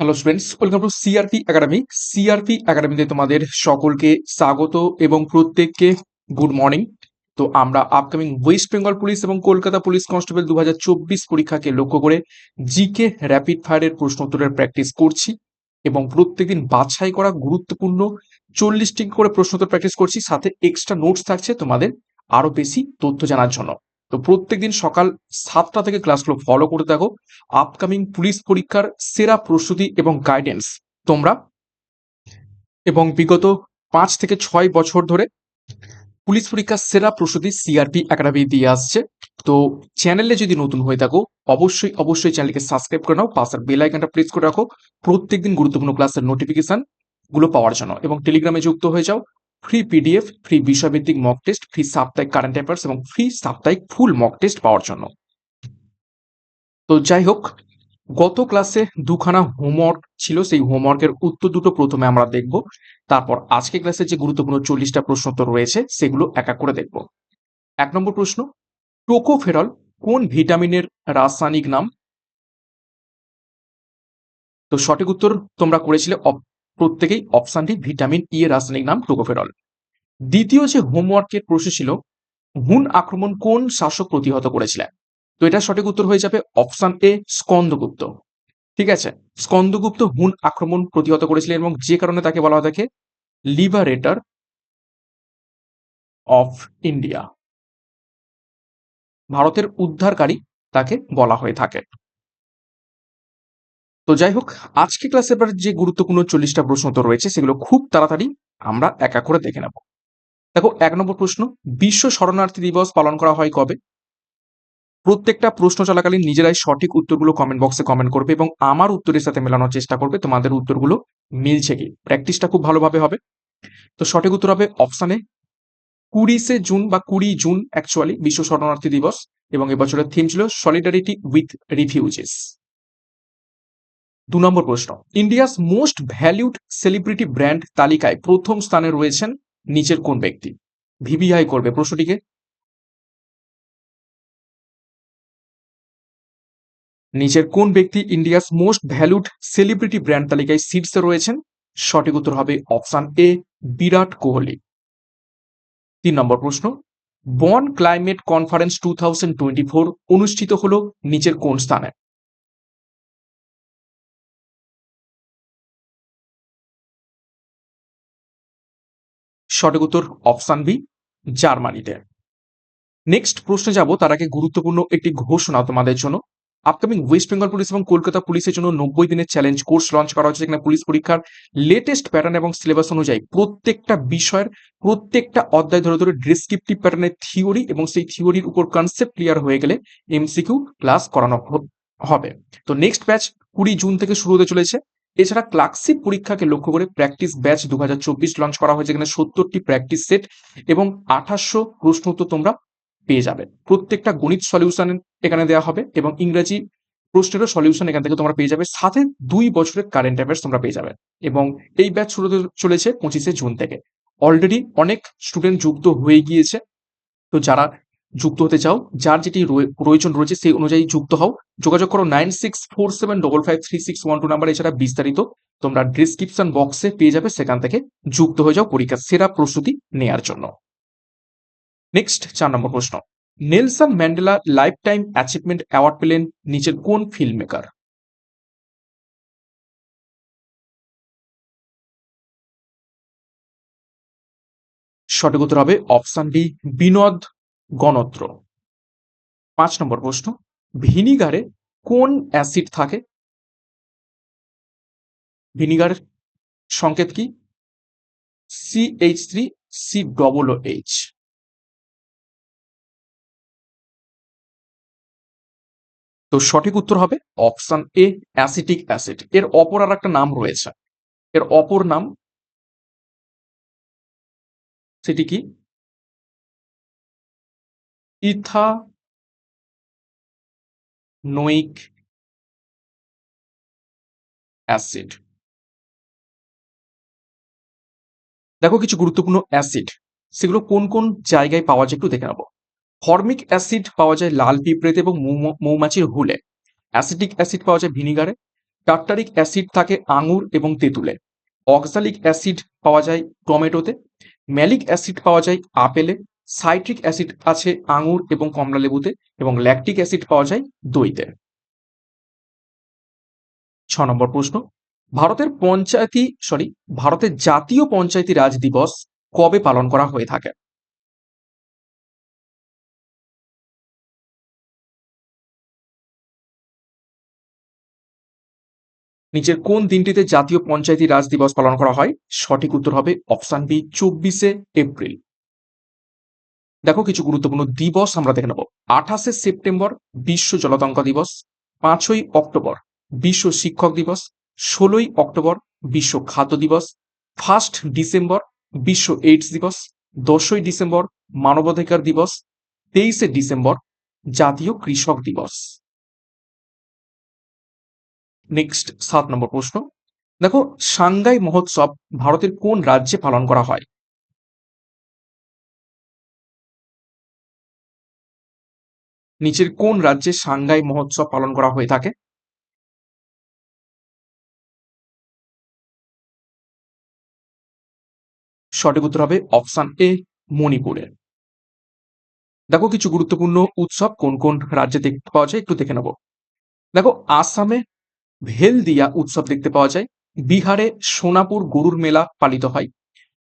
Hello students welcome to CRP academy CRP একাডেমিতে তোমাদের সকলকে স্বাগত এবং প্রত্যেককে গুড মর্নিং তো আমরা আপকামিং ওয়েস্ট বেঙ্গল পুলিশ এবং কলকাতা পুলিশ কনস্টেবল দু হাজার চব্বিশ পরীক্ষাকে লক্ষ্য করে জিকে র্যাপিড ফায়ারের প্রশ্ন উত্তরের প্র্যাকটিস করছি এবং প্রত্যেকদিন বাছাই করা গুরুত্বপূর্ণ চল্লিশটি করে প্রশ্ন উত্তর প্র্যাকটিস করছি, সাথে এক্সট্রা নোটস থাকছে তোমাদের আরও বেশি তথ্য জানার জন্য। তো প্রত্যেকদিন সকাল সাতটা থেকে ক্লাসগুলো ফলো করে থাকো আপকামিং পুলিশ পরীক্ষার সেরা প্রস্তুতি এবং গাইডেন্স তোমরা। এবং বিগত পাঁচ থেকে ছয় বছর ধরে পুলিশ পরীক্ষার সেরা প্রস্তুতি সিআরপি একাডেমি দিয়ে আসছে। তো চ্যানেলে যদি নতুন হয়ে থাকো অবশ্যই অবশ্যই চ্যানেলকে সাবস্ক্রাইব করে নাও পাশের বেল আইকনটা প্রেস করে রাখো। প্রত্যেকদিন গুরুত্বপূর্ণ ক্লাসের নোটিফিকেশনগুলো পাওয়ার জন্য। এবং টেলিগ্রামে যুক্ত হয়ে যাও। ফ্রি পিডিএফ ফ্রি বিষয়ভিত্তিক মক টেস্ট ফ্রি সাপ্তাহিক কারেন্ট অ্যাফেয়ার্স এবং ফ্রি সাপ্তাহিক ফুল মক টেস্ট পাওয়ার জন্য। তো যাই হোক, গত ক্লাসে দুখানা হোমওয়ার্ক ছিল, সেই হোমওয়ার্কের উত্তর দুটো প্রথমে আমরা দেখব। তারপর আজকে ক্লাসে যে গুরুত্বপূর্ণ চল্লিশটা প্রশ্ন তো রয়েছে, সেগুলো এক এক করে দেখব। এক নম্বর প্রশ্ন, টোকোফেরল কোন ভিটামিনের রাসায়নিক নাম? তো সঠিক উত্তর তোমরা করেছিলে প্রত্যেকেই অপশানটি ভিটামিন ই এর রাসায়নিক নাম টোকোফেরল দ্বিতীয় যে হোমওয়ার্কের প্রশ্ন ছিল, হুন আক্রমণ কোন শাসক প্রতিহত করেছিলেন? তো এটা সঠিক উত্তর হয়ে যাবে অপশান এ স্কন্দগুপ্ত। ঠিক আছে? স্কন্দগুপ্ত হুন আক্রমণ প্রতিহত করেছিলেন এবং যে কারণে তাকে বলা হয় থাকে লিবারেটর অফ ইন্ডিয়া ভারতের উদ্ধারকারী তাকে বলা হয়ে থাকে। তো যাই হোক, আজকে ক্লাসে এবার যে গুরুত্বপূর্ণ চল্লিশটা প্রশ্ন তো রয়েছে, সেগুলো খুব তাড়াতাড়ি আমরা এক করে দেখে নেব। দেখো, এক নম্বর প্রশ্ন, বিশ্ব শরণার্থী দিবস পালন করা হয় কবে? প্রত্যেকটা প্রশ্ন চলাকালীন নিজেরাই সঠিক উত্তরগুলো কমেন্ট বক্সে কমেন্ট করবে এবং আমার উত্তরের সাথে মেলানোর চেষ্টা করবে, তোমাদের উত্তরগুলো মিলছে কি? প্র্যাকটিসটা খুব ভালোভাবে হবে। তো সঠিক উত্তর হবে অপশানে কুড়িশে জুন বা কুড়ি জুন অ্যাকচুয়ালি বিশ্ব শরণার্থী দিবস এবং এবছরের থিম ছিল সলিডারিটি উইথ রিফিউজেস দু নম্বর প্রশ্ন। India's most valued celebrity brand তালিকায় প্রথম স্থানে রয়েছেন নিচের কোন ব্যক্তি? ভিভিআই করবে প্রশ্নটিকে। নিচের কোন ব্যক্তি India's most valued celebrity brand তালিকায় শীর্ষে রয়েছেন? সঠিক উত্তর হবে অপশন এ, বিরাট কোহলি। তিন নম্বর প্রশ্ন। বন ক্লাইমেট কনফারেন্স টু অনুষ্ঠিত হল নিচের কোন স্থানে? সঠিক উত্তর অপশন বি, জার্মানিতে। নেক্সট প্রশ্নে যাব, তার আগে গুরুত্বপূর্ণ একটি ঘোষণা তোমাদের জন্য। আপকামিং ওয়েস্ট বেঙ্গল পুলিশ এবং কলকাতা পুলিশের জন্য নব্বই দিনের চ্যালেঞ্জ কোর্স লঞ্চ করা হচ্ছে যেখানে পুলিশ পরীক্ষার লেটেস্ট প্যাটার্ন এবং সিলেবাস অনুযায়ী প্রত্যেকটা বিষয়ের প্রত্যেকটা অধ্যায় ধরে ধরে ডিসক্রিপটিভ প্যাটার্নের থিওরি এবং সেই থিওরির উপর কনসেপ্ট ক্লিয়ার হয়ে গেলে এমসিকিউ ক্লাস করানো হবে। তো নেক্সট ব্যাচ কুড়ি জুন থেকে শুরু হতে চলেছে। এছাড়া ক্লার্কশিপ পরীক্ষাকে লক্ষ্য করে প্র্যাকটিস ব্যাচ দুহাজার চব্বিশ লঞ্চ করা হয়েছে এখানে সত্তরটি প্র্যাকটিস সেট এবং আঠাশশো প্রশ্ন উত্তর তোমরা পেয়ে যাবে। প্রত্যেকটা গণিত সলিউশন এখানে দেওয়া হবে এবং ইংরেজি প্রশ্নেরও সলিউশন এখান থেকে তোমরা পেয়ে যাবে। সাথে দুই বছরের কারেন্ট অ্যাফেয়ার্স তোমরা পেয়ে যাবে এবং এই ব্যাচ শুরু চলেছে পঁচিশে জুন থেকে। অলরেডি অনেক স্টুডেন্ট যুক্ত হয়ে গিয়েছে। তো যারা যুক্ত হতে চাও, যার যেটি প্রয়োজন রয়েছে সেই অনুযায়ী যুক্ত হও। যোগাযোগ করো nine six four seven double five three six one two number এছাড়া বিস্তারিত তোমরা ডিসক্রিপশন বক্সে পেয়ে যাবে, সেখান থেকে যুক্ত হয়ে যাও পরীক্ষার সেরা প্রস্তুতি নেয়ার জন্য। নেক্সট চার নম্বর প্রশ্ন। Nelson Mandela lifetime achievement award পেলেন নিচের কোন ফিল্ম মেকার সঠিক উত্তর হবে অপশন ডি, বিনোদ গণত্র। পাঁচ নম্বর প্রশ্ন, ভিনিগারে কোন অ্যাসিড থাকে? ভিনিগার সংকেত কি? C H three C double H তো সঠিক উত্তর হবে অপশন এ অ্যাসিটিক অ্যাসিড। এর অপর আর একটা নাম রয়েছে। এর অপর নাম সেটি কি? Ethanoic acid. দেখো কিছু গুরুত্বপূর্ণ অ্যাসিড, সেগুলো কোন কোন জায়গায় পাওয়া যায় একটু দেখে নেব। ফর্মিক অ্যাসিড পাওয়া যায় লাল পিঁপড়েতে এবং মৌমাছির হুলে। অ্যাসিটিক অ্যাসিড পাওয়া যায় ভিনিগারে। টার্টারিক অ্যাসিড থাকে আঙুর এবং তেঁতুলে। অক্সালিক অ্যাসিড পাওয়া যায় টমেটোতে। ম্যালিক অ্যাসিড পাওয়া যায় আপেলে। সাইট্রিক অ্যাসিড আছে আঙুর এবং কমলা লেবুতে এবং ল্যাকটিক অ্যাসিড পাওয়া যায় দইতে। ছ নম্বর প্রশ্ন, ভারতের পঞ্চায়েতি, সরি, ভারতের জাতীয় পঞ্চায়েতি রাজ দিবস কবে পালন করা হয়ে থাকে? নিচের কোন দিনটিতে জাতীয় পঞ্চায়েতি রাজ দিবস পালন করা হয়? সঠিক উত্তর হবে অপশান বি, চব্বিশে এপ্রিল। দেখো কিছু গুরুত্বপূর্ণ দিবস আমরা দেখে নেব। আঠাশে সেপ্টেম্বর বিশ্ব জলতঙ্ক দিবস, পাঁচই অক্টোবর বিশ্ব শিক্ষক দিবস, ষোলোই অক্টোবর বিশ্ব খাদ্য দিবস, ফার্স্ট ডিসেম্বর বিশ্ব এইডস দিবস, দশই ডিসেম্বর মানবাধিকার দিবস, তেইশে ডিসেম্বর জাতীয় কৃষক দিবস। নেক্সট সাত নম্বর প্রশ্ন। দেখো সাংগাই মহোৎসব ভারতের কোন রাজ্যে পালন করা হয়? নিচের কোন রাজ্যে সাংগাই মহোৎসব পালন করা হয়ে থাকে? সঠিক উত্তর হবে অপশান এ, মণিপুরে। দেখো কিছু গুরুত্বপূর্ণ উৎসব কোন কোন রাজ্যে দেখতে পাওয়া যায় একটু দেখে নেব। দেখো আসামে ভেলদিয়া উৎসব দেখতে পাওয়া যায়, বিহারে সোনাপুর গরুর মেলা পালিত হয়,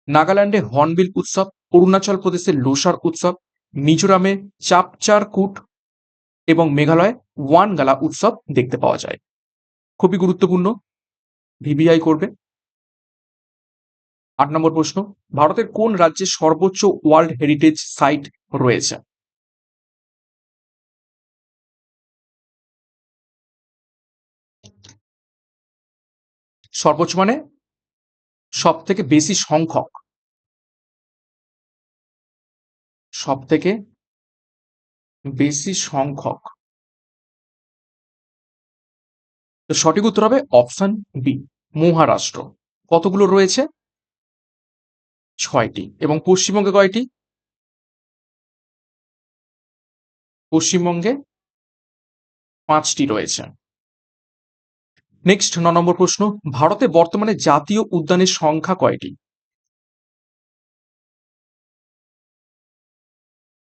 নাগাল্যান্ডে হর্নবিল উৎসব, অরুণাচল প্রদেশে লোসার উৎসব, মিজোরামে চাপচার কুট এবং মেঘালয়ে ওয়ানগালা উৎসব দেখতে পাওয়া যায়। খুবই গুরুত্বপূর্ণ। ভিভিআই করবে। আট নম্বর প্রশ্ন, ভারতের কোন রাজ্যে সর্বোচ্চ ওয়ার্ল্ড হেরিটেজ সাইট রয়েছে? সর্বোচ্চ মানে সব থেকে বেশি সংখ্যক। সব থেকে বেশি সংখ্যক। তো সঠিক উত্তর হবে অপশন বি, মহারাষ্ট্র। কতগুলো রয়েছে? ছয়টি। এবং পশ্চিমবঙ্গে কয়টি? পশ্চিমবঙ্গে পাঁচটি রয়েছে। নেক্সট ন নম্বর প্রশ্ন, ভারতে বর্তমানে জাতীয় উদ্যানের সংখ্যা কয়টি?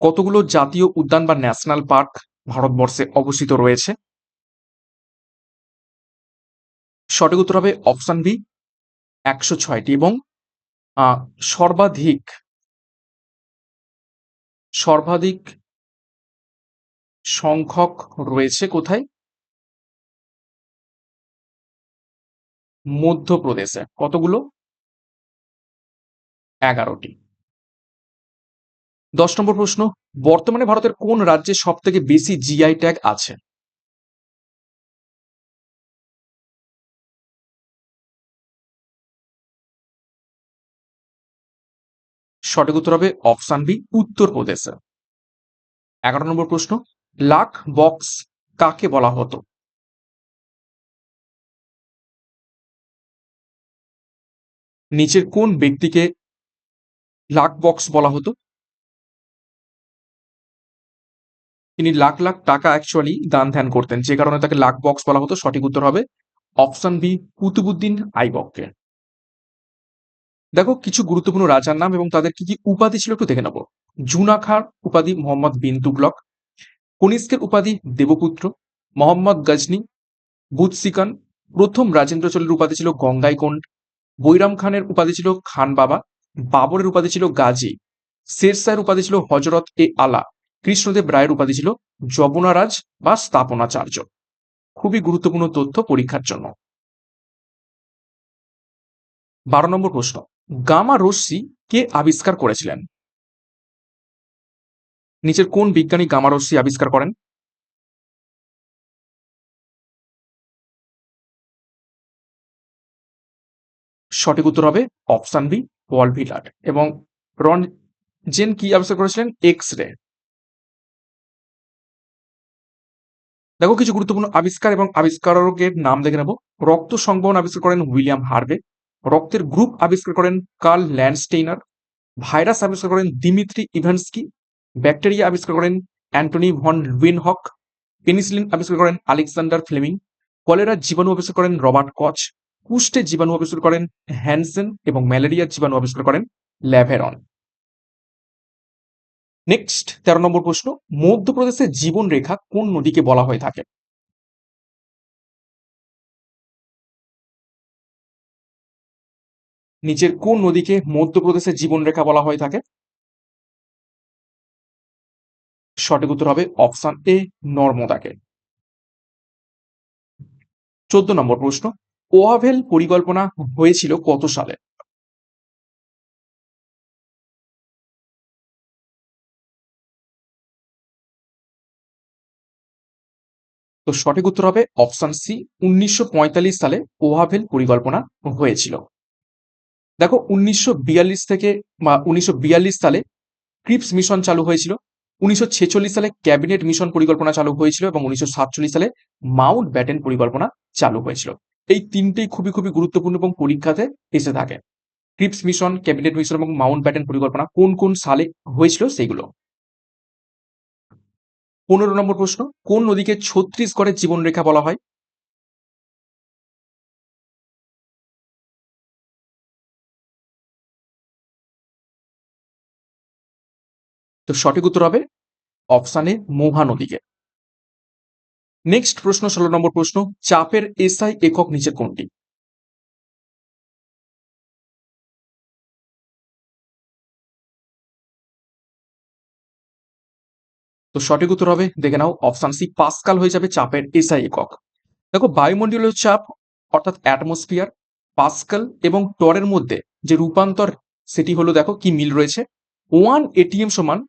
কতগুলো জাতীয় উদ্যান বা ন্যাশনাল পার্ক ভারতবর্ষে অবস্থিত রয়েছে? সঠিক উত্তর হবে অপশন বি, একশো ছয়টি এবং সর্বাধিক সর্বাধিক সংখ্যক রয়েছে কোথায়? মধ্যপ্রদেশে। কতগুলো? এগারোটি। দশ নম্বর প্রশ্ন, বর্তমানে ভারতের কোন রাজ্যে সব থেকে বেশি জিআই ট্যাগ আছে? সঠিক উত্তর হবে অপশান বি উত্তরপ্রদেশে এগারো নম্বর প্রশ্ন, লাখ বক্স কাকে বলা হতো? নিচের কোন ব্যক্তিকে লাখ বক্স বলা হতো? তিনি লাখ লাখ টাকা অ্যাকচুয়ালি দান ধ্যান করতেন। যে কারণে তাকে লাখ বক্স বলা হতো। সঠিক উত্তর হবে অপশন বি কুতুবুদ্দিন আইবককে। দেখো, কিছু গুরুত্বপূর্ণ রাজার নাম এবং তাদের কি কি উপাধি ছিল একটু দেখে নেব। জুনাখার উপাধি মোহাম্মদ বিন তুগলক কনিষ্কের উপাধি দেবপুত্র, মোহাম্মদ গজনি বুৎসিকান প্রথম রাজেন্দ্র চোলের উপাধি ছিল গঙ্গাইকোন্ড বৈরাম খানের উপাধি ছিল খান বাবা, বাবরের উপাধি ছিল গাজী, শেরশাহের উপাধি ছিল হজরত এ আলা। কৃষ্ণদেব রায়ের উপাধি ছিল যবনারাজ বা স্থাপনাচার্য খুবই গুরুত্বপূর্ণ তথ্য পরীক্ষার জন্য। বারো নম্বর প্রশ্ন, গামা রশ্মি কে আবিষ্কার করেছিলেন? নিচের কোন বিজ্ঞানী গামা রশ্মি আবিষ্কার করেন? সঠিক উত্তর হবে অপশান বি ওয়াল ভিলাট এবং রন জেন কি আবিষ্কার করেছিলেন? এক্স রে দেখো, কিছু গুরুত্বপূর্ণ আবিষ্কার এবং আবিষ্কারকের নাম দেখে নেব। রক্ত সংবহন আবিষ্কার করেন উইলিয়াম হার্ভে। রক্তের গ্রুপ আবিষ্কার করেন কার্ল ল্যান্ডস্টেইনার। ভাইরাস আবিষ্কার করেন দিমিত্রি ইভান্সকি। ব্যাকটেরিয়া আবিষ্কার করেন অ্যান্টনি ভন উইনহক পেনিসিলিন আবিষ্কার করেন আলেকজান্ডার ফ্লেমিং। কলেরার জীবাণু আবিষ্কার করেন রবার্ট কচ। কুষ্ঠের জীবাণু আবিষ্কার করেন হ্যানসেন এবং ম্যালেরিয়ার জীবাণু আবিষ্কার করেন ল্যাভেরন। নেক্সট তেরো নম্বর প্রশ্ন, মধ্যপ্রদেশের জীবন রেখা কোন নদীকে বলা হয়ে থাকে? নিচের কোন নদীকে মধ্যপ্রদেশের জীবনরেখা বলা হয়ে থাকে? সঠিক উত্তর হবে অপশন এ নর্মদাকে। চোদ্দ নম্বর প্রশ্ন, ওয়াভেল পরিকল্পনা হয়েছিল কত সালে? তো সঠিক উত্তর হবে অপশন সি, উনিশশো পঁয়তাল্লিশ সালে ওয়াভেল পরিকল্পনা হয়েছিল। দেখো, উনিশশো বিয়াল্লিশ থেকে বা উনিশশো সালে ক্রিপস মিশন চালু হয়েছিল, উনিশশো ছেচল্লিশ সালে ক্যাবিনেট মিশন পরিকল্পনা চালু হয়েছিল এবং উনিশশো সাতচল্লিশ সালে মাউন্ট ব্যাটেন পরিকল্পনা চালু হয়েছিল। এই তিনটেই খুবই খুবই গুরুত্বপূর্ণ এবং পরীক্ষাতে এসে থাকে। ক্রিপস মিশন, ক্যাবিনেট মিশন এবং মাউন্ট ব্যাটেন পরিকল্পনা কোন কোন সালে হয়েছিল সেইগুলো পনেরো নম্বর প্রশ্ন, কোন নদীকে ছত্রিশগড়ের জীবনরেখা বলা হয়? তো সঠিক উত্তর হবে অপশান মহা নদীকে নেক্সট প্রশ্ন, ষোলো নম্বর প্রশ্ন, চাপের এসআই একক নিচের কোনটি? তো সঠিক উত্তর হবে, দেখে নাও, অপশান সি পাসকাল হয়ে যাবে চাপের এসআই একক। দেখো, বায়ুমণ্ডলীয় চাপ, অর্থাৎ অ্যাটমসফিয়ার, পাসকাল এবং টরের মধ্যে যে রূপান্তর, সেটি হলো, দেখো, কি মিল রয়েছে? ওয়ান এটিএম সমান,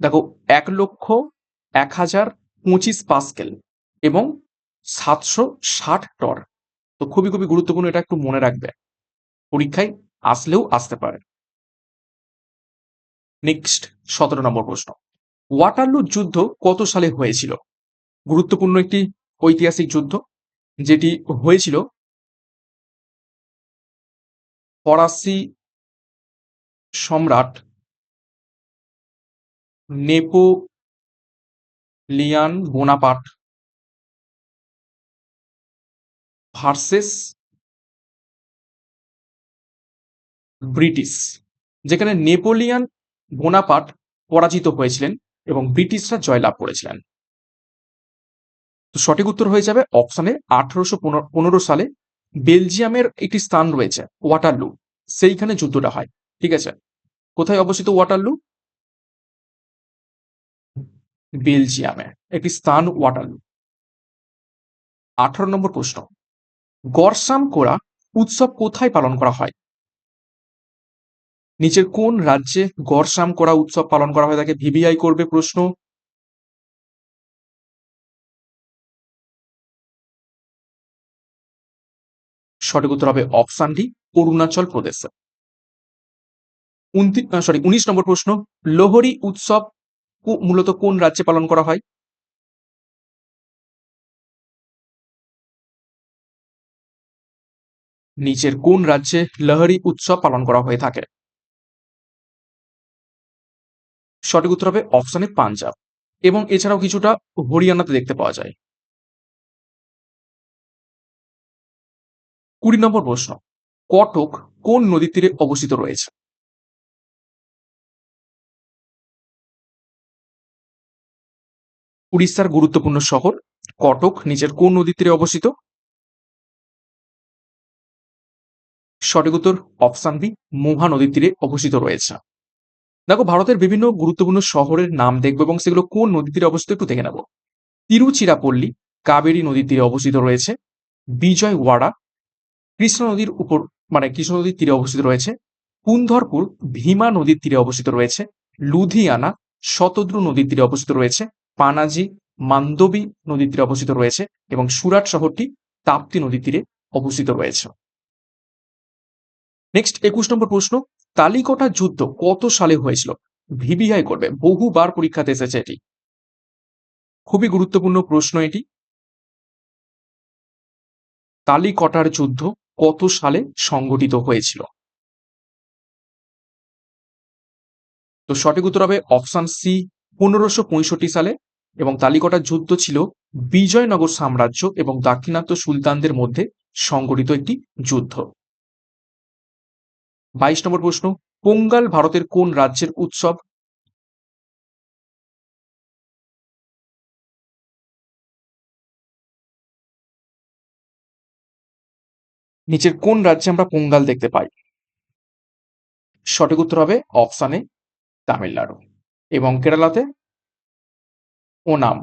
দেখো, এক লক্ষ এক হাজার পঁচিশ পাস্কেল এবং সাতশো ষাট টর। তো খুবই খুবই গুরুত্বপূর্ণ, এটা একটু মনে রাখবে। পরীক্ষায় আসলেও আসতে পারে। নেক্সট, সতেরো নম্বর প্রশ্ন। ওয়াটারলু যুদ্ধ কত সালে হয়েছিল? গুরুত্বপূর্ণ একটি ঐতিহাসিক যুদ্ধ, যেটি হয়েছিল ফরাসি সম্রাট নেপোলিয়ান বোনাপাট ভার্সেস ব্রিটিশ, যেখানে নেপোলিয়ান বোনাপাট পরাজিত হয়েছিলেন। এবং ব্রিটিশরা জয়লাভ করেছিলেন। তো সঠিক উত্তর হয়ে যাবে অপশনে আঠারোশো পনেরো সালে বেলজিয়ামের একটি স্থান রয়েছে ওয়াটারলু সেইখানে যুদ্ধটা হয়, ঠিক আছে? কোথায় অবস্থিত ওয়াটারলু বেলজিয়ামে, একটি স্থান ওয়াটারলু আঠারো নম্বর প্রশ্ন গরসাম কোরা উৎসব কোথায় পালন করা হয়? নিচের কোন রাজ্যে গরসাম করা উৎসব পালন করা হয়? তাকে ভিভিআই করবে প্রশ্ন। সঠিক উত্তর হবে অপশান ডি, অরুণাচল প্রদেশে। সরি উনিশ নম্বর প্রশ্ন, লোহরি উৎসব মূলত কোন রাজ্যে পালন করা হয়? নিচের কোন রাজ্যে লহরি উৎসব পালন করা হয়ে থাকে? সঠিক উত্তর হবে অপশানে পাঞ্জাব। এবং এছাড়াও কিছুটা হরিয়ানাতে দেখতে পাওয়া যায়। কুড়ি নম্বর প্রশ্ন, কটক কোন নদীর তীরে অবস্থিত রয়েছে? উড়িষ্যার গুরুত্বপূর্ণ শহর, কটক নিচের কোন নদীর তীরে অবস্থিত? সঠিক উত্তর অপশান বি, মোহা নদীর তীরে অবস্থিত রয়েছে। দেখো, ভারতের বিভিন্ন গুরুত্বপূর্ণ শহরের নাম দেখব এবং সেগুলো কোন নদীর তীরে অবস্থিত একটু দেখে নেব। তিরুচিরাপল্লী, কাবেরী নদীর তীরে অবস্থিত রয়েছে। বিজয়ওয়াড়া, কৃষ্ণ নদীর উপর মানে কৃষ্ণ নদীর তীরে অবস্থিত রয়েছে। কুন্ধরপুর, ভীমা নদীর তীরে অবস্থিত রয়েছে। লুধিয়ানা, শতদ্রু নদীর তীরে অবস্থিত রয়েছে। পানাজি, মান্দবী নদীর তীরে অবস্থিত রয়েছে এবং সুরাট শহরটি তাপ্তি নদীর তীরে অবস্থিত রয়েছে। নেক্সট একুশ নম্বর প্রশ্ন। তালিকটা যুদ্ধ কত সালে হয়েছিল? ভিভিআই করবে, বহুবার পরীক্ষাতে এসেছে এটি। খুবই গুরুত্বপূর্ণ প্রশ্ন এটি। তালিকটার যুদ্ধ কত সালে সংগঠিত হয়েছিল? তো সঠিক উত্তর হবে অপশন সি, পনেরোশো সালে। এবং তালিকটার যুদ্ধ ছিল বিজয়নগর সাম্রাজ্য এবং দাক্ষিণাত্য সুলতানদের মধ্যে সংগঠিত একটি যুদ্ধ। বাইশ নম্বর প্রশ্ন, পোঙ্গাল ভারতের কোন রাজ্যের উৎসব? নিচের কোন রাজ্যে আমরা পোঙ্গাল দেখতে পাই? সঠিক উত্তর হবে অপশানে তামিলনাড়ু এবং কেরালাতে ওনাম।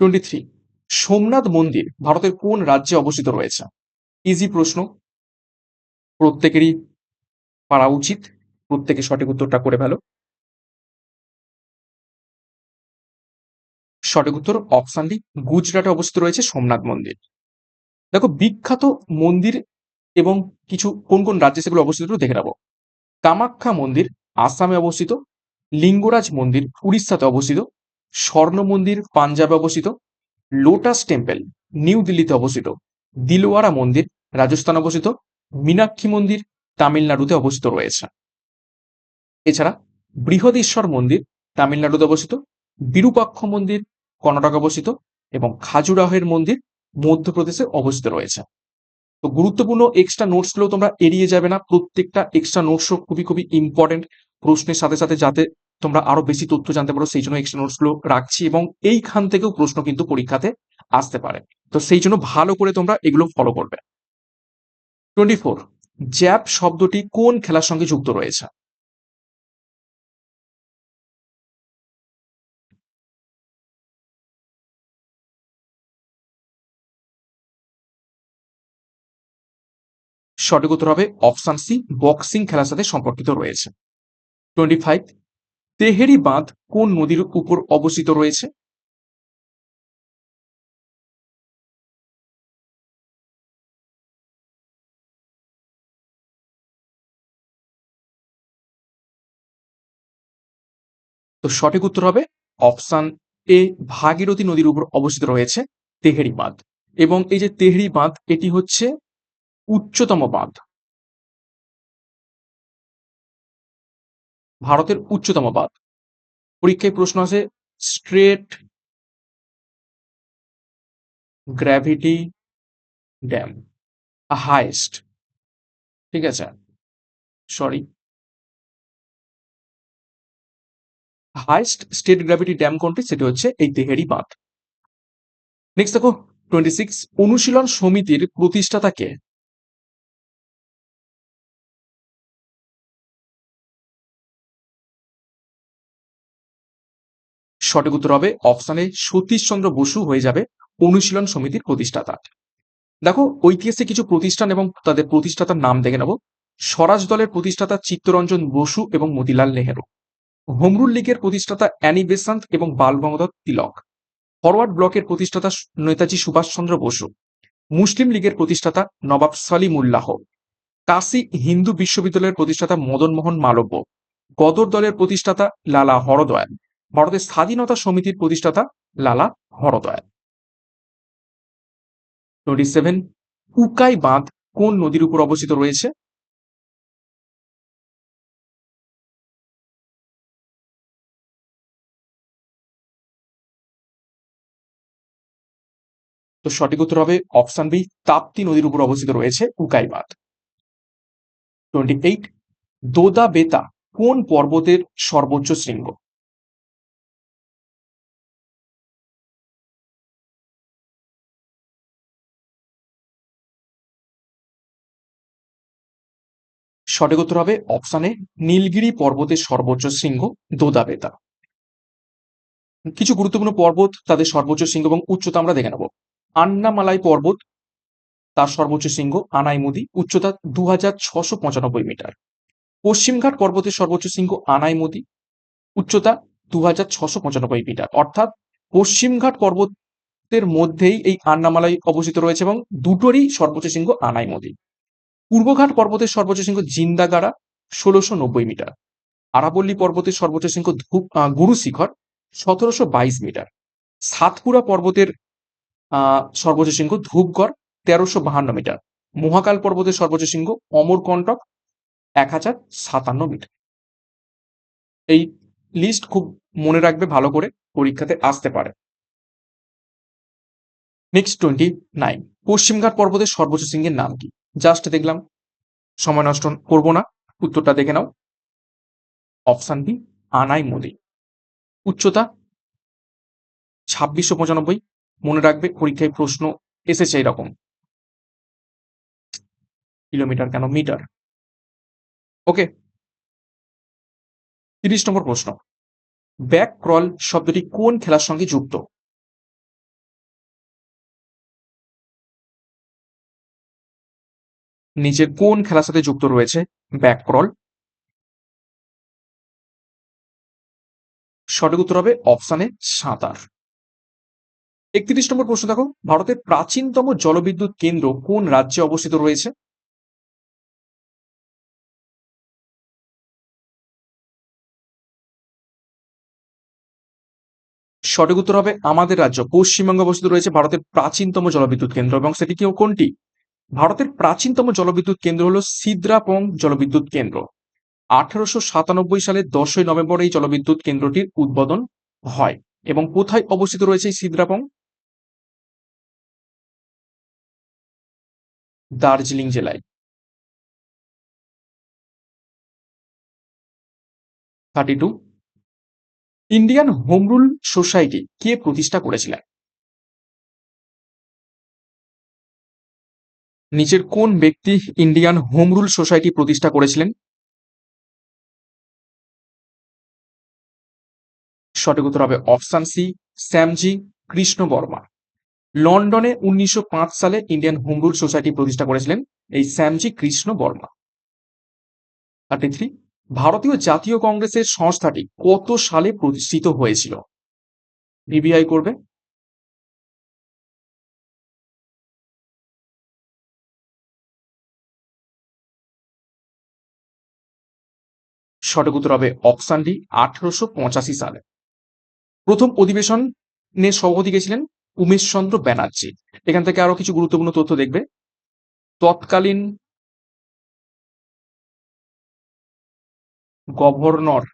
টোয়েন্টি থ্রি, সোমনাথ মন্দির ভারতের কোন রাজ্যে অবস্থিত রয়েছে? ইজি প্রশ্ন। প্রত্যেকেরই পারা উচিত। প্রত্যেকে সঠিক উত্তরটা করে ফেলো। সঠিক উত্তর অপশান ডি গুজরাটে অবস্থিত রয়েছে সোমনাথ মন্দির। দেখো, বিখ্যাত মন্দির এবং কিছু কোন কোন রাজ্যে সেগুলো অবস্থিত দেখে নেব। কামাখ্যা মন্দির, আসামে অবস্থিত। লিঙ্গরাজ মন্দির, উড়িষ্যাতে অবস্থিত। স্বর্ণ মন্দির, পাঞ্জাবে অবস্থিত। লোটাস টেম্পল, নিউ দিল্লিতে অবস্থিত। দিলওয়ারা মন্দির রাজস্থান অবস্থিত মীনাক্ষী মন্দির তামিলনাড়ুতে অবস্থিত রয়েছে। এছাড়া বৃহদেশ্বর মন্দির তামিলনাড়ুতে অবস্থিত, বিরূপাক্ষ মন্দির কর্ণাটক অবস্থিত এবং খাজুরাহের মন্দির মধ্যপ্রদেশে অবস্থিত রয়েছে। তো গুরুত্বপূর্ণ এক্সট্রা নোটসগুলো তোমরা এড়িয়ে যাবে না, প্রত্যেকটা এক্সট্রা নোটসও খুবই খুবই ইম্পর্টেন্ট প্রশ্নের সাথে সাথে যাতে তোমরা আরও বেশি তথ্য জানতে পারো, সেই জন্য এক্সট্রা নোটসগুলো রাখছি এবং এইখান থেকেও প্রশ্ন কিন্তু পরীক্ষাতে আসতে পারে। তো সেই জন্য ভালো করে তোমরা এগুলো ফলো করবে। টোয়েন্টি ফোর, জ্যাপ শব্দটি কোন খেলার সঙ্গে যুক্ত রয়েছে? সঠিক উত্তর হবে অপশান সি, বক্সিং খেলার সাথে সম্পর্কিত রয়েছে। টোয়েন্টি ফাইভ, তেহেরি বাঁধ কোন নদীর উপর অবস্থিত রয়েছে? তো সঠিক উত্তর হবে অপশান এ, ভাগীরথী নদীর উপর অবস্থিত রয়েছে তেহেরি বাঁধ। এবং এই যে তেহরি বাঁধ, এটি হচ্ছে উচ্চতম বাঁধ। ভারতের উচ্চতম বাঁধ। পরীক্ষায় প্রশ্ন আছে স্ট্রেট গ্র্যাভিটি ড্যাম হাইস্ট ঠিক আছে? Sorry. Highest straight gravity dam কোনটি? সেটি হচ্ছে এই তেহেরি বাঁধ। নেক্সট দেখো টোয়েন্টি সিক্স অনুশীলন সমিতির প্রতিষ্ঠাতা কে? সঠিক উত্তর হবে অপশানে সতীশচন্দ্র বসু হয়ে যাবে অনুশীলন সমিতির প্রতিষ্ঠাতা। দেখো, ঐতিহাসিক কিছু প্রতিষ্ঠান এবং তাদের প্রতিষ্ঠাতার নাম দেখে নেব। স্বরাজ দলের প্রতিষ্ঠাতা চিত্তরঞ্জন বসু এবং মতিলাল নেহেরু। হোমরুল লীগের প্রতিষ্ঠাতা অ্যানি বেসান্ত এবং বাল গঙ্গাধর তিলক। ফরওয়ার্ড ব্লকের প্রতিষ্ঠাতা নেতাজি সুভাষচন্দ্র বসু। মুসলিম লীগের প্রতিষ্ঠাতা নবাব সালিমুল্লাহ। কাশী হিন্দু বিশ্ববিদ্যালয়ের প্রতিষ্ঠাতা মদন মোহন মালব্য। গদর দলের প্রতিষ্ঠাতা লালা হরদয়াল। ভারতের স্বাধীনতা সমিতির প্রতিষ্ঠাতা লালা হরদয়াল। টোয়েন্টি সেভেন উকাই বাঁধ কোন নদীর উপর অবস্থিত রয়েছে? তো সঠিক উত্তর হবে অপশন বি, তাপ্তি নদীর উপর অবস্থিত রয়েছে উকাই বাঁধ টোয়েন্টি এইট দোদা বেতা কোন পর্বতের সর্বোচ্চ শৃঙ্গ? সঠিক উত্তর হবে অপশানে নীলগিরি পর্বতের সর্বোচ্চ শৃঙ্গ দোদাবেতা কিছু গুরুত্বপূর্ণ পর্বত তাদের সর্বোচ্চ শৃঙ্গ এবং উচ্চতা আমরা দেখে নেব। আন্নামালাই পর্বত, তার সর্বোচ্চ শৃঙ্গ আনাইমুদি, উচ্চতা দু হাজার ছশো পঁচানব্বই মিটার। পশ্চিমঘাট পর্বতের সর্বোচ্চ শৃঙ্গ আনাইমুদি, উচ্চতা দু হাজার ছশো পঁচানব্বই মিটার। অর্থাৎ পশ্চিমঘাট পর্বতের মধ্যেই এই আন্নামালাই অবস্থিত রয়েছে এবং দুটোরই সর্বোচ্চ শৃঙ্গ আনাইমুদি। পূর্বঘাট পর্বতের সর্বোচ্চ শৃঙ্গ জিন্দাগাড়া, ষোলোশো নব্বই মিটার। আরাবল্লী পর্বতের সর্বোচ্চ শৃঙ্গ গুরু শিখর সতেরোশো বাইশ মিটার। সাতপুরা পর্বতের সর্বোচ্চ শৃঙ্গ ধূপগড় তেরোশো বাহান্ন মিটার। মহাকাল পর্বতের সর্বোচ্চ শৃঙ্গ অমরকণ্টক এক হাজার সাতান্ন মিটার। এই লিস্ট খুব মনে রাখবে, ভালো করে পরীক্ষাতে আসতে পারে। নেক্সট টোয়েন্টি নাইন পশ্চিমঘাট পর্বতের সর্বোচ্চ শৃঙ্গের নাম কি? জাস্ট দেখলাম। সময় নষ্ট করব না। উত্তরটা দেখে নাও। অপশান বি আনাই মোদি উচ্চতা ছাব্বিশশো পঁচানব্বই। মনে রাখবে, পরীক্ষায় প্রশ্ন এসেছে এরকম। কিলোমিটার কেন? মিটার। ওকে। তিরিশ নম্বর প্রশ্ন। ব্যাক ক্রল শব্দটি কোন খেলার সঙ্গে যুক্ত? নিচে কোন খেলার সাথে যুক্ত রয়েছে? Back crawl. সঠিক উত্তর হবে অপশানে সাঁতার। একত্রিশ নম্বর প্রশ্ন দেখো। ভারতের প্রাচীনতম জলবিদ্যুৎ কেন্দ্র কোন রাজ্যে অবস্থিত রয়েছে? সঠিক উত্তর হবে আমাদের রাজ্য। পশ্চিমবঙ্গে অবস্থিত রয়েছে ভারতের প্রাচীনতম জলবিদ্যুৎ কেন্দ্র এবং সেটি কেউ কোনটি? ভারতের প্রাচীনতম জলবিদ্যুৎ কেন্দ্র হলো সিদ্রাপং জলবিদ্যুৎ কেন্দ্র। আঠারোশো সাতানব্বই সালের দশই নভেম্বর এই জলবিদ্যুৎ কেন্দ্রটির উদ্বোধন হয়। এবং কোথায় অবস্থিত রয়েছে এই সিদ্রাপং দার্জিলিং জেলায়। Thirty two Indian home rule society কে প্রতিষ্ঠা করেছিলেন? নিচের কোন ব্যক্তি ইন্ডিয়ান হোম রুল সোসাইটি প্রতিষ্ঠা করেছিলেন? সঠিক উত্তর হবে অপশান সি, শ্যামজি কৃষ্ণ বর্মা লন্ডনে উনিশশো পাঁচ সালে ইন্ডিয়ান হোম রুল সোসাইটি প্রতিষ্ঠা করেছিলেন এই শ্যামজি কৃষ্ণ বর্মা থার্টি থ্রি ভারতীয় জাতীয় কংগ্রেসের সংস্থাটি কত সালে প্রতিষ্ঠিত হয়েছিল? ভিভিআই করবে। সঠিক উত্তর হবে অপশান ডি, আঠারোশো পঁচাশি সালে। প্রথম অধিবেশনে সভাপতি গেছিলেন উমেশচন্দ্র ব্যানার্জি। এখান থেকে আরও কিছু গুরুত্বপূর্ণ তথ্য দেখবে। তৎকালীন গভর্নর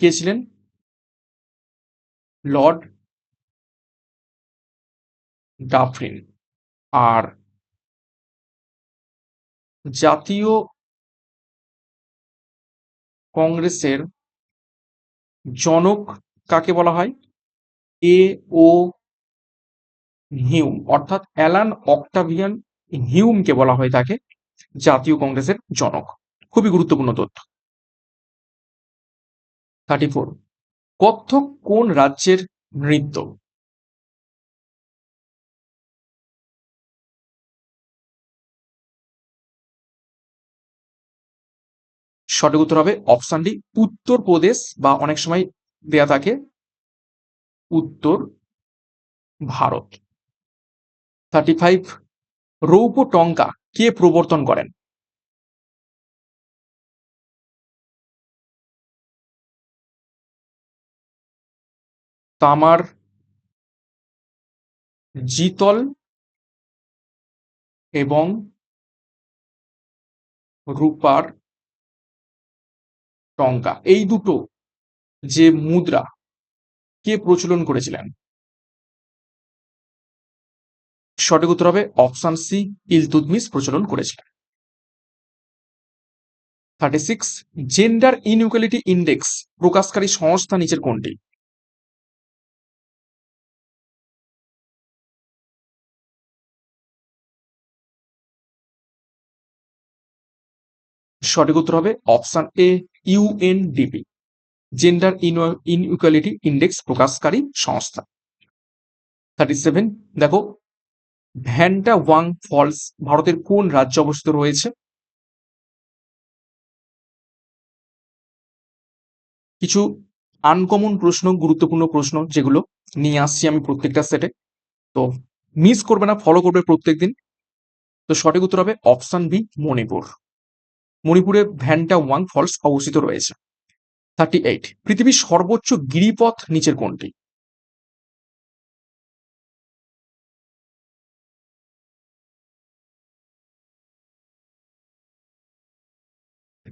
কে ছিলেন? Lord Dufferin. আর জাতীয় কংগ্রেসের জনক কাকে বলা হয়? এ ও হিউম অর্থাৎ অ্যালান অক্টাভিয়ান হিউমকে বলা হয় তাকে, জাতীয় কংগ্রেসের জনক। খুবই গুরুত্বপূর্ণ তথ্য। থার্টি ফোর কত্থক কোন রাজ্যের নৃত্য? সঠিক উত্তর হবে অপশন ডি, উত্তরপ্রদেশ বা অনেক সময় দেয়া থাকে উত্তর ভারত। থার্টি ফাইভ রৌপ্য টঙ্কা কে প্রবর্তন করেন? তামার জিতল এবং রূপার টঙ্কা। এই দুটো যে মুদ্রা কে প্রচলন করেছিলেন? সঠিক উত্তর হবে অপশন সি ইলতুদমিস প্রচলন করেছিলেন। Thirty six gender inequality index প্রকাশকারী সংস্থা নিচের কোনটি? সঠিক উত্তর হবে option A UNDP gender inequality index প্রকাশকারী সংস্থা। থার্টি সেভেন দেখো, ভ্যান্টা ওয়াং ফলস ভারতের কোন রাজ্যে অবস্থিত রয়েছে? কিছু আনকমন প্রশ্ন, গুরুত্বপূর্ণ প্রশ্ন যেগুলো নিয়ে আসছি আমি প্রত্যেকটা সেটে। তো মিস করবে না ফলো করবে প্রত্যেক দিন তো সঠিক উত্তর হবে অপশন বি, মণিপুর। মণিপুরে ভ্যান্টা ওয়াং ফলস অবস্থিত রয়েছে। থার্টি এইট, পৃথিবীর সর্বোচ্চ গিরিপথ নিচের কোনটি?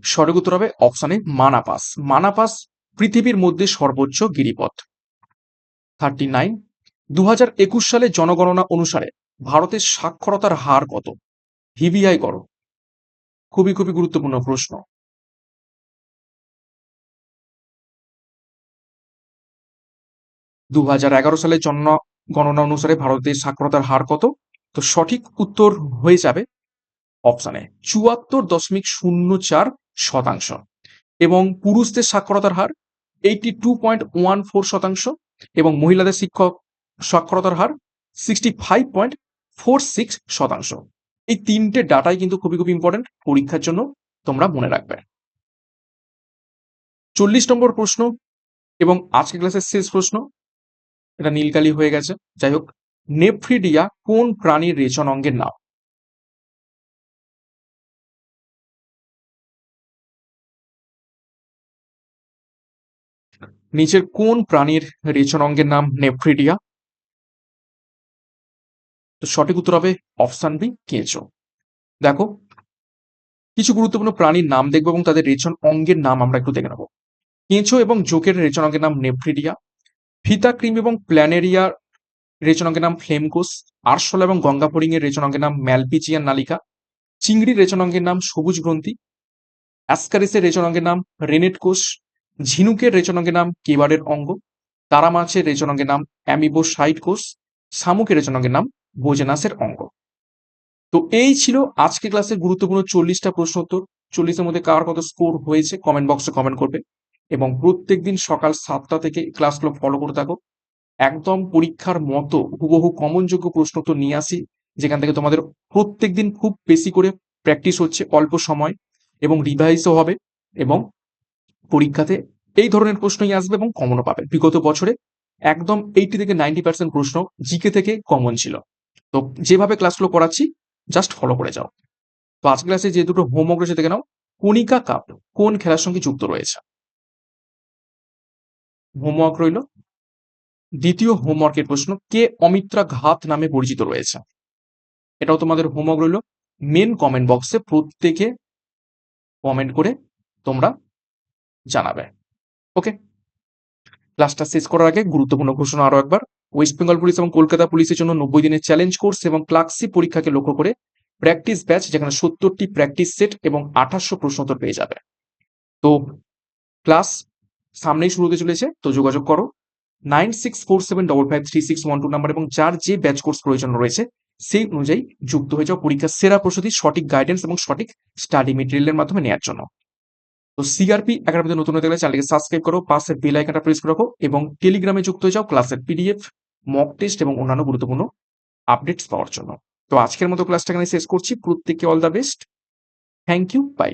সঠিক উত্তর হবে অপশানে মানাপাস। মানাপাস পৃথিবীর মধ্যে সর্বোচ্চ গিরিপথ। থার্টি নাইন দু সালে জনগণনা অনুসারে ভারতের সাক্ষরতার হার কত? ভিভিআই করো। খুবই খুবই গুরুত্বপূর্ণ প্রশ্ন। দু হাজার এগারো সালের জনগণনা অনুসারে ভারতের সাক্ষরতার হার কত? তো সঠিক উত্তর হয়ে যাবে অপশানে চুয়াত্তর দশমিক শূন্য চার শতাংশ এবং পুরুষদের সাক্ষরতার হার eighty two point one four শতাংশ এবং মহিলাদের শিক্ষক সাক্ষরতার হার sixty five point four six শতাংশ। এই তিনটে ডাটাই কিন্তু খুবই খুব ইম্পর্টেন্ট পরীক্ষার জন্য তোমরা মনে রাখবে। চল্লিশ নম্বর প্রশ্ন এবং আজকে ক্লাসের শেষ প্রশ্ন এটা নীলকালি হয়ে গেছে। যাই হোক নেফ্রিডিয়া কোন প্রাণীর রেচন অঙ্গের নাম? নিচের কোন প্রাণীর রেচন অঙ্গের নাম নেফ্রিডিয়া? তো সঠিক উত্তর হবে অপশান বি, কেঁচো। দেখো, কিছু গুরুত্বপূর্ণ প্রাণীর নাম দেখব এবং তাদের রেচন অঙ্গের নাম আমরা একটু দেখে নেব। কেঁচো এবং জোকের রেচন অঙ্গের নাম নেফ্রিডিয়া। ফিতা ক্রিম এবং প্ল্যানেরিয়ার রেচন অঙ্গের নাম ফ্লেমকোস, আরশোলা এবং গঙ্গাফড়িং এর রেচন অঙ্গের নাম ম্যালপিচিয়ান নালিকা চিংড়ির রেচন অঙ্গের নাম সবুজ গ্রন্থি, অ্যাসকারিসের রেচন অঙ্গের নাম রেনেট কোষ ঝিনুকের রেচন অঙ্গের নাম কেবারের অঙ্গ তারা মাছের রেচন অঙ্গের নাম অ্যামিবোসাইড কোষ শামুকের রেচন অঙ্গের নাম বোজেনাসের অঙ্গ। তো এই ছিল আজকে ক্লাসের গুরুত্বপূর্ণ চল্লিশটা প্রশ্ন উত্তর। চল্লিশের মধ্যে কার কত স্কোর হয়েছে কমেন্ট বক্সে কমেন্ট করবে এবং প্রত্যেক দিন সকাল সাতটা থেকে ক্লাসগুলো ফলো করে থাকো। একদম পরীক্ষার মতো হুবহু কমনযোগ্য প্রশ্ন তো নিয়ে আসি, যেখান থেকে তোমাদের প্রত্যেক দিন খুব বেশি করে প্র্যাকটিস হচ্ছে অল্প সময় এবং রিভাইজও হবে এবং পরীক্ষাতে এই ধরনের প্রশ্নই আসবে এবং কমনও পাবে। বিগত বছরে একদম এইটি থেকে নাইনটি পার্সেন্ট প্রশ্ন জিকে থেকে কমন ছিল। তো যেভাবে ক্লাসগুলো করাচ্ছি জাস্ট ফলো করে যাও। তো আজকে ক্লাসে যে দুটো হোমওয়ার্ক রয়েছে দেখে নাও। কণিকা কাপ কোন খেলার সঙ্গে যুক্ত রয়েছে? হোমওয়ার্ক রইল। দ্বিতীয় হোমওয়ার্কের প্রশ্ন, কে অমিত্রা ঘাত নামে পরিচিত রয়েছে? এটাও তোমাদের হোমওয়ার্ক রইল। মেন কমেন্ট বক্সে প্রত্যেকে কমেন্ট করে তোমরা জানাবে। ওকে? ক্লাসটা শেষ করার আগে গুরুত্বপূর্ণ ঘোষণা আরও একবার। ওয়েস্ট বেঙ্গল পুলিশ এবং কলকাতা পুলিশের জন্য নব্বই দিনের চ্যালেঞ্জ কোর্স এবং ক্লাক্সি পরীক্ষাকে লক্ষ্য করে প্র্যাকটিস ব্যাচ, যেখানে সত্তরটি প্র্যাকটিস সেট এবং আঠাশশো প্রশ্নোত্তর পেয়ে যাবে। তো ক্লাস সামনেই শুরু হতে চলেছে তো যোগাযোগ করো। Nine six four seven double five three six one two number এবং যার যে ব্যাচ কোর্স প্রয়োজন রয়েছে, সেই অনুযায়ী যুক্ত হয়ে যাও পরীক্ষার সেরা প্রস্তুতি, সঠিক গাইডেন্স এবং সঠিক স্টাডি মেটেরিয়ালের মাধ্যমে নেওয়ার জন্য। তো সিআরপি একাডেমিতে নতুন হতে গেলে চ্যানেলকে সাবস্ক্রাইব করো পাশের বেল আইকনটা প্রেস করে রাখো এবং টেলিগ্রামে যুক্ত হয়ে যাও ক্লাসের পিডিএফ মক টেস্ট এবং অন্যান্য গুরুত্বপূর্ণ আপডেটস পাওয়ার জন্য। তো আজকের মতো ক্লাসটা এখানে শেষ করছি। প্রত্যেককে all the best thank you bye